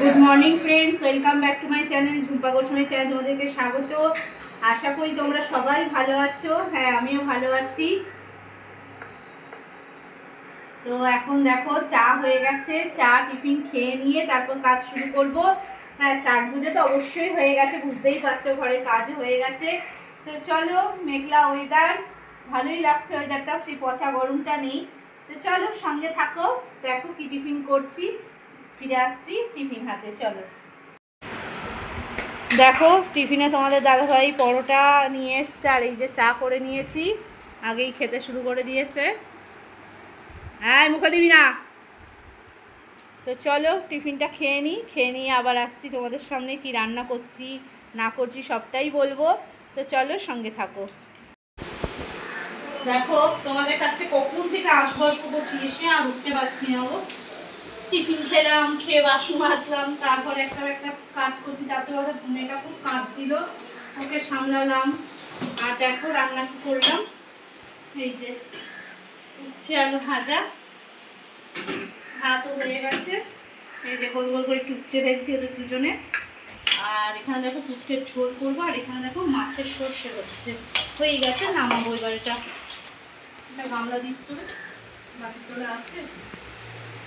Good morning friends welcome back to my channel Jhumpa Goswami channel তোমাদেরকে স্বাগত। আশা করি তোমরা সবাই ভালো আছো। হ্যাঁ আমিও ভালো আছি। তো এখন দেখো চা হয়ে গেছে। চা টিফিন খেয়ে নিয়ে তারপর কাজ শুরু করব। হ্যাঁ স্নান পুজো তো অবশ্যই হয়ে গেছে বুঝতেই পারছ ঘরের কাজ হয়ে গেছে। তো চলো মেঘলা ওয়েদার ভালোই লাগছে ওয়েদারটা সেই পচা গরমটা নেই। তো চলো সঙ্গে থাকো দেখো কি টিফিন করছি। ফিরে আসছি, টিফিন হাতে, চলো। দেখো, টিফিনে তোমাদের দাদাভাই পরোটা নিয়ে এসছে, আর এই যে চা করে নিয়েছি। আগেই খেতে শুরু করে দিয়েছে। হ্যাঁ মুখে দিবি না। তো চলো, টিফিনটা খেয়ে নিই খেয়ে নিয়ে আবার আসছি তোমাদের সামনে, কি রান্না করছি, না করছি, সবটাই বলব। তো চলো, সঙ্গে থাকো। দেখো, তোমাদের কাছে কখন থেকে আসব আসব এসে আর উঠতে পারছি না টিফিন খেলাম, খেয়ে বাসন মাজলাম, তারপরে একটা একটা কাজ করছি, তাতে ওদের মেয়েটা খুব কাঁদছিল ওকে সামলালাম, আর দেখো রান্না করলাম? এই যে, উচ্ছে আলু ভাজা, ভাতও হয়ে গেছে, এই যে গোল গোল করে টুকচে ভেজেছি ওদের দুজনে, আর এখানে দেখো টুকটের ঝোল করব, আর এখানে দেখো মাছের সর্ষে হচ্ছে, হয়ে গেছে, নামাবো এবার এটা। এটা গামলা দিস তো বাকি তোলা আছে।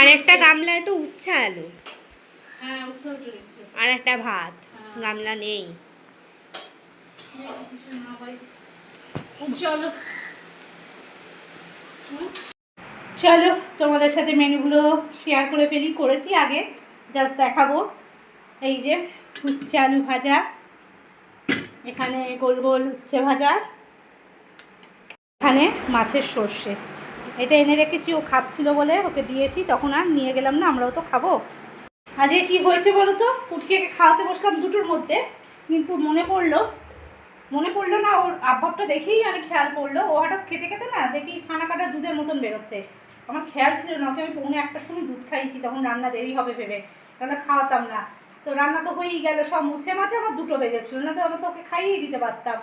আর একটা গামলায় তো উচ্ছে আলু। হ্যাঁ আর একটা ভাত গামলা নেই। চলো। চলো তোমাদের সাথে মেনুগুলো শেয়ার করে ফেলি। করেছি আগে জাস্ট দেখাবো। এই যে উচ্ছে আলু ভাজা। এখানে গোল গোল উচ্ছে ভাজা। এখানে মাছের সর্ষে। এটা এনে রেখেছি, ও খাচ্ছিল বলে ওকে দিয়েছি, তখন আর নিয়ে গেলাম না, আমরাও তো খাব। আজকে কি হয়েছে বলো তো? পুটকে খাওয়াতে বসলাম দুটোর মধ্যে, কিন্তু মনে পড়ল মনে পড়ল না ওর আভাবটা দেখেই আমি খেয়াল পড়ল। ও হঠাৎ খেতে খেতে না দেখি ছানা কাটা দুধের মতন বেরোচ্ছে। আমার খেয়াল ছিল না আমি পৌনে একটার সময় দুধ খাইয়েছি, তখন রান্না দেরি হবে ভেবে তাহলে খাওয়াতাম না। তো রান্না তো হয়েই গেল, সব মুছে মাছে আমার দুটো বেজেছিল, না তো আমি তো ওকে খাইয়েই দিতে পারতাম।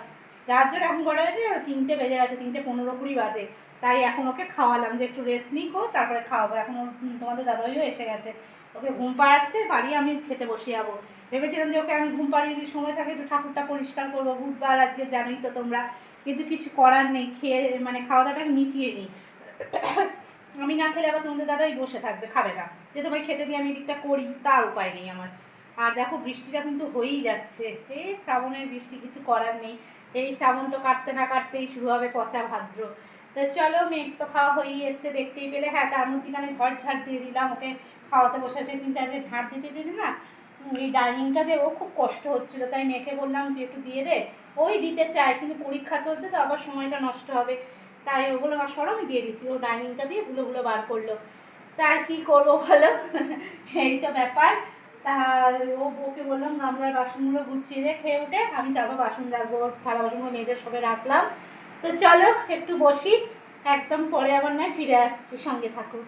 যার জন্য এখন বলা হয়েছে তিনটে বেজে গেছে, তিনটে পনেরো কুড়ি বাজে। তাই এখন ওকে খাওয়ালাম যে একটু রেস্ট নিক তারপরে খাওয়াবো। এখন তোমাদের দাদাইও এসে গেছে। ওকে ঘুম পাড়াচ্ছে বাড়ি আমি খেতে বসে যাব। ভেবেছিলাম যে ওকে আমি ঘুম পাড়িয়ে যদি সময় থাকে একটু ঠাকুরটা পরিষ্কার করব। বুধবার আজকে জানোই তো তোমরা। কিন্তু কিছু করার নেই, খেয়ে মানে খাওয়া দাওয়াটাকে মিটিয়ে নিই। আমি না খেলে আবার তোমাদের দাদাই বসে থাকবে, খাবে না। যে তোমায় খেতে দিয়ে আমি এদিকটা করি, তার উপায় নেই আমার। আর দেখো বৃষ্টিটা কিন্তু হয়েই যাচ্ছে। এই শ্রাবণের বৃষ্টি, কিছু করার নেই। এই শ্রাবণ তো কাটতে না কাটতেই শুরু হবে পচা ভাদ্র। তো চলো মেঘ তো খাওয়া হয়েই এসছে, দেখতেই পেলে। হ্যাঁ তার মধ্যে আমি ঘর ঝাড় দিয়ে দিলাম, ওকে খাওয়াতে বসেছে কিন্তু আজকে ঝাড় দিতে দিদি না এই ডাইনিংটা দিয়ে ও খুব কষ্ট হচ্ছিল। তাই মেয়েকে বললাম যে একটু দিয়ে দে। ওই দিতে চায়, কিন্তু পরীক্ষা চলছে তো, আবার সময়টা নষ্ট হবে। তাই ও বলল আমার সরো, আমি দিয়ে দিচ্ছি। ও ডাইনিংটা দিয়ে ধুলোগুলো বার করল। তা আর কী করব বলো? এই তো ব্যাপার। তা ও বউকে বললাম গামলার বাসনগুলো গুছিয়ে খেয়ে উঠে, আমি তারপর বাসন রাখব। থালা বাসনগুলো মেজে সবে রাখলাম। তো চলো, একটু বসি। একদম পরে আবার নয়, ফিরে আসছি। সঙ্গে থাকো।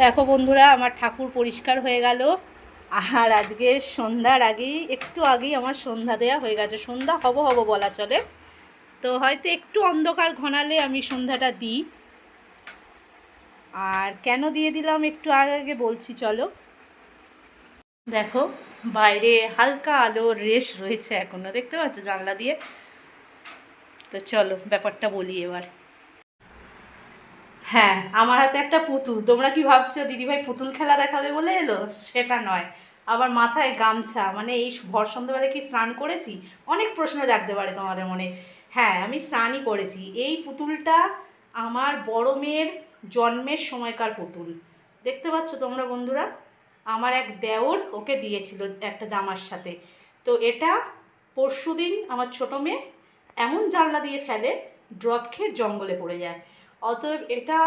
দেখো বন্ধুরা, আমার ঠাকুর পরিষ্কার হয়ে গেল। আর আজকে সন্ধ্যার আগেই, একটু আগেই আমার সন্ধ্যা দেয়া হয়ে গেছে। সন্ধ্যা হব হব বলা চলে। তো হয়তো একটু অন্ধকার ঘনালে আমি সন্ধ্যাটা দিই। আর কেন দিয়ে দিলাম একটু আগে আগে বলছি, চলো। দেখো, বাইরে হালকা আলোর রেশ রয়েছে এখনও। দেখতে পাচ্ছ জানলা দিয়ে? তো চলো ব্যাপারটা বলি এবার। হ্যাঁ আমার হাতে একটা পুতুল। তোমরা কি ভাবছ দিদিভাই পুতুল খেলা দেখাবে বলে এলো? সেটা নয়। আবার মাথায় গামছা। মানে এই ভর সন্ধ্যাবেলায় কি স্নান করেছি? অনেক প্রশ্ন জাগতে পারে তোমাদের মনে। হ্যাঁ আমি স্নানই করেছি। এই পুতুলটা আমার বড় মেয়ের জন্মের সময়কার পুতুল। দেখতে পাচ্ছ তোমরা বন্ধুরা? আমার এক দেওর ওকে দিয়েছিল একটা জামার সাথে। তো এটা পরশুদিন আমার ছোটো মেয়ে এমন জানলা দিয়ে ফেলে, ড্রপ খেয়ে জঙ্গলে পড়ে যায়। অতএব এটা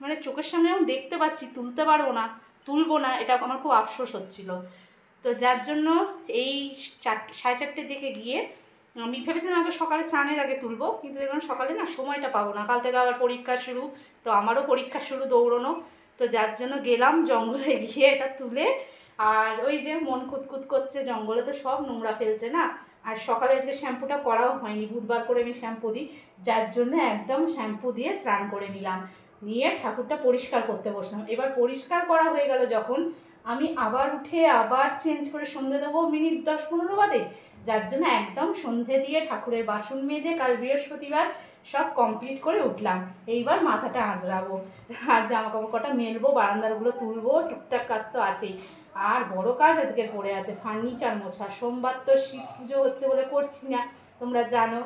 মানে চোখের সামনে আমি দেখতে পাচ্ছি, তুলতে পারব না, তুলবো না, এটা আমার খুব আফসোস হচ্ছিল। তো যার জন্য এই চারটে সাড়ে চারটের দিকে গিয়ে আমি ভেবেছিলাম আগে সকালে স্নানের আগে তুলবো, কিন্তু দেখলাম সকালে না সময়টা পাবো না। কাল থেকে আবার পরীক্ষা শুরু, তো আমারও পরীক্ষা শুরু দৌড়নো। তো যার জন্য গেলাম জঙ্গলে গিয়ে এটা তুলে, আর ওই যে মন কুতকুত করছে, জঙ্গলে তো সব নোংরা ফেলছে না। আর সকালে আজকে শ্যাম্পুটা করাও হয়নি, বুধবার করে আমি শ্যাম্পু দিই, যার জন্য একদম শ্যাম্পু দিয়ে স্নান করে নিলাম। নিয়ে ঠাকুরটা পরিষ্কার করতে বসলাম। এবার পরিষ্কার করা হয়ে গেল যখন আমি আবার উঠে আবার চেঞ্জ করে সন্ধে দেবো মিনিট দশ পনেরো বাদে, যার জন্য একদম সন্ধে দিয়ে ঠাকুরের বাসন মেজে কাল বৃহস্পতিবার সব কমপ্লিট করে উঠলাম। এইবার মাথাটা আঁচড়াবো। আর জামা কাপড় কটা মেলবো, বারান্দারগুলো তুলবো, টুকটাক কাজ তো আছেই। আর বড় কাজ আজকে পড়ে আছে, ফার্নিচার মোছা। সোমবার তো শিব পুজো হচ্ছে বলে করছি না, তোমরা জানো।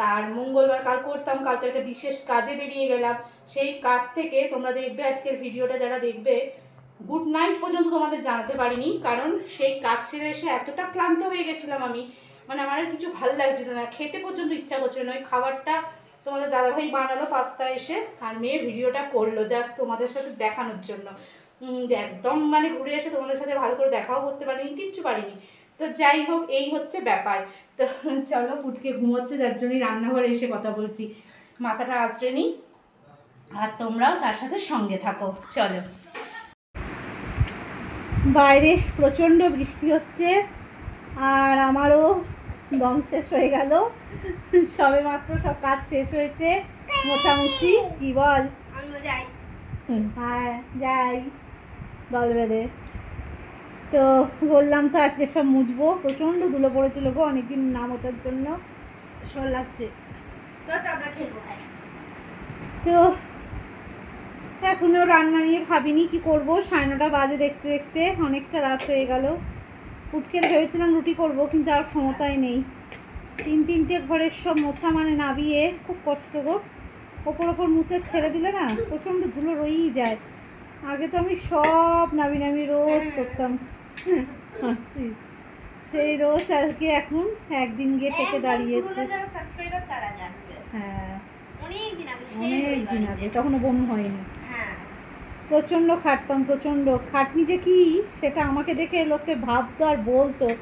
তার মঙ্গলবার কাল করতাম, কাল তো একটা বিশেষ কাজে বেরিয়ে গেলাম। সেই কাজ থেকে তোমরা দেখবে আজকের ভিডিওটা যারা দেখবে গুড নাইট পর্যন্ত তোমাদের জানাতে পারিনি, কারণ সেই কাজ ছেড়ে এসে এতটা ক্লান্ত হয়ে গেছিলাম আমি। মানে আমার কিছু ভালো লাগছিল না, খেতে পর্যন্ত ইচ্ছা করছিল না। ওই খাবারটা তোমাদের দাদাভাই বানালো পাস্তা এসে, আর মেয়ে ভিডিওটা করল জাস্ট তোমাদের সাথে দেখানোর জন্য। একদম মানে ঘুরে এসে তোমাদের সাথে ভালো করে দেখাও করতে পারিনি কিচ্ছু পারিনি। তো যাই হোক এই হচ্ছে ব্যাপার। তো চলো পুটকে ঘুমোচ্ছে যার জন্যই রান্নাঘরে এসে কথা বলছি। মাথাটা আঁচড়ে নিই আর তোমরাও তার সাথে সঙ্গে থাকো। চলো। বাইরে প্রচণ্ড বৃষ্টি হচ্ছে আর আমারও দম শেষ হয়ে গেল। সবে মাত্র সব কাজ শেষ হয়েছে। মোছামুছি কি বল? হ্যাঁ যাই। দল বেঁধে। তো বললাম তো আজকে সব মুছবো প্রচণ্ড ধুলো পড়েছিল গো অনেকদিন না মোছার জন্য। সর লাগছে। তো খেলব তো এখনও রান্না নিয়ে ভাবিনি কি করব। সাড়ে নটা বাজে দেখতে দেখতে অনেকটা রাত হয়ে গেল। উঠকে ভেবেছিলাম রুটি করব কিন্তু আর ক্ষমতায় নেই। তিন তিনটে ঘরের সব মোছা মানে নাবিয়ে খুব কষ্ট গো। ওপর ওপর মুছে ছেড়ে দিলে না প্রচণ্ড ধুলো রয়েই যায়। আগে তো আমি সব নামি নামি রোজ করতাম। হ্যাঁ, সেই রোজ আজকে এখন একদিন গিয়ে থেকে দাঁড়িয়েছে। হ্যাঁ। অনেক দিন আগে তখনও বমি হয়নি। হ্যাঁ। প্রচণ্ড খাটতাম প্রচণ্ড। খাটনি যে কি সেটা আমাকে দেখে লোকে ভাবতো আর বলতো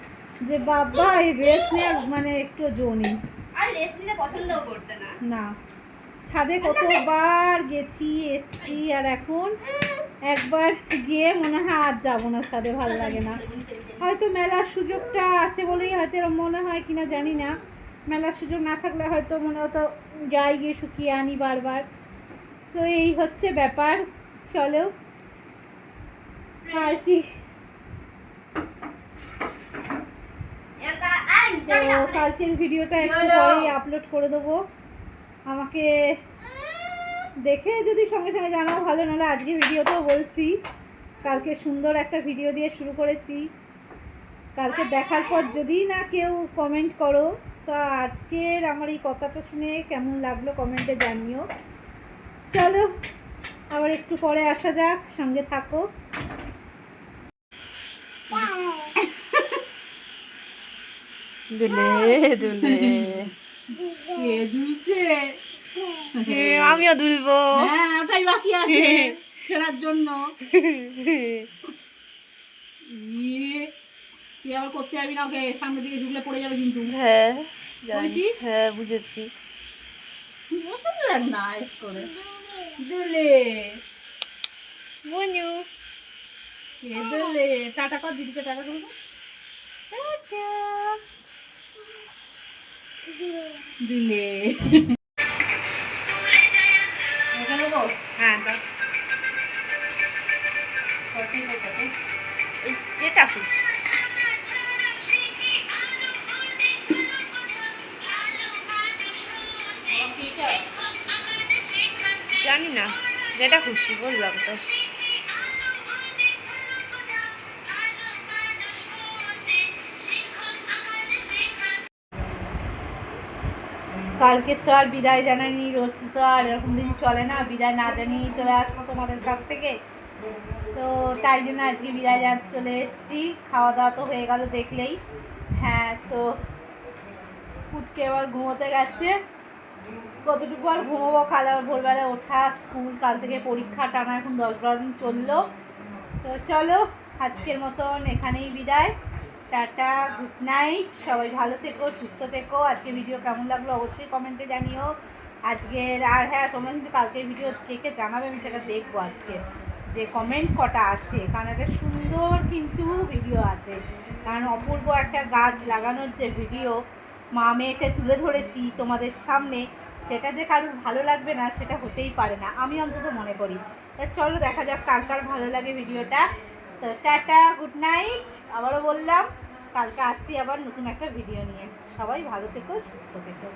যে বাবা এই ড্রেস নেওয়ার মানে একটু জো নেই। আর রেস্ট নিতে পছন্দও করতে না। না। ছাদে কতবার গেছি এসছি আর এখন একবার গিয়ে মনে হয় আর যাব না ছাদে ভালো লাগে না। হয়তো মেলার সুযোগটা আছে বলেই হয়তো এরম মনে হয় কিনা জানি না। মেলার সুযোগ না থাকলে হয়তো মনে হতো যাই গিয়ে শুকিয়ে আনি বারবার। তো এই হচ্ছে ব্যাপার চলো। আর কি? কালকের ভিডিওটা একটু পরেই আপলোড করে দেবো। আমাকে দেখে যদি সঙ্গে সঙ্গে জানাও ভালো নাহলে আজকে ভিডিওতেও বলছি। কালকে সুন্দর একটা ভিডিও দিয়ে শুরু করেছি। কালকে দেখার পর যদি না কেউ কমেন্ট করো তো আজকের আমার এই কথাটা শুনে কেমন লাগল কমেন্টে জানিও। চলো আবার একটু পরে আসা যাক সঙ্গে থাকো। দুলে। দুলে। কে দুলছে? আমিও দুলবো। হ্যাঁ ওটাই বাকি আছে ছেঁড়ার জন্য। তুই আবার করতে যাবি না ওকে? সামনের দিকে ঝুঁকলে পড়ে যাবে কিন্তু। হ্যাঁ বুঝেছিস? হ্যাঁ বুঝেছি। বসে তো দেখ না এস করে। দুলে। বনু এ দুলে টাটা কর দিদিকে টাটা করে টাটা। দিলে। হ্যাঁ? যেটা খুশি। জানি না যেটা খুশি বললাম তো। কালকে তো আর বিদায় জানাইনি রোজ তো আর এরকম দিন চলে না, বিদায় না জানিয়ে চলে আসব তোমাদের কাছ থেকে। তো তাই জন্য আজকে বিদায় জানাতে চলে এসেছি, খাওয়া দাওয়া তো হয়ে গেল দেখলেই। হ্যাঁ তো উঠকে আবার ঘুমোতে গেছে। কতটুকু আর ঘুমোবো কাল আবার ভোরবেলা ওঠা, স্কুল কাল থেকে পরীক্ষা টানা এখন দশ বারো দিন চলল। তো চলো, আজকের মতন এখানেই বিদায়। টাটা গুড নাইট সবাই ভালো থেকো, সুস্থ থেকো। আজকে ভিডিও কেমন লাগল অবশ্যই কমেন্টে জানিও। আজকের, আর হ্যাঁ তোমরা কিন্তু কালকের ভিডিও কে কে জানাবে আমি সেটা দেখব আজকে। যে কমেন্ট কটা আসে, কারণ একটা সুন্দর কিন্তু ভিডিও আছে। কারণ অপূর্ব একটা গাছ লাগানোর যে ভিডিও মা মেয়েতে তুলে ধরেছি তোমাদের সামনে, সেটা যে কারোর ভালো লাগবে না, সেটা হতেই পারে না। আমি অন্তত মনে করি। চলো দেখা যাক কার কার ভালো লাগে ভিডিওটা তো টাটা গুড নাইট আবারও বললাম কালকে আসছি আবার নতুন একটা ভিডিও নিয়ে। সবাই ভালো থেকো সুস্থ থেকো।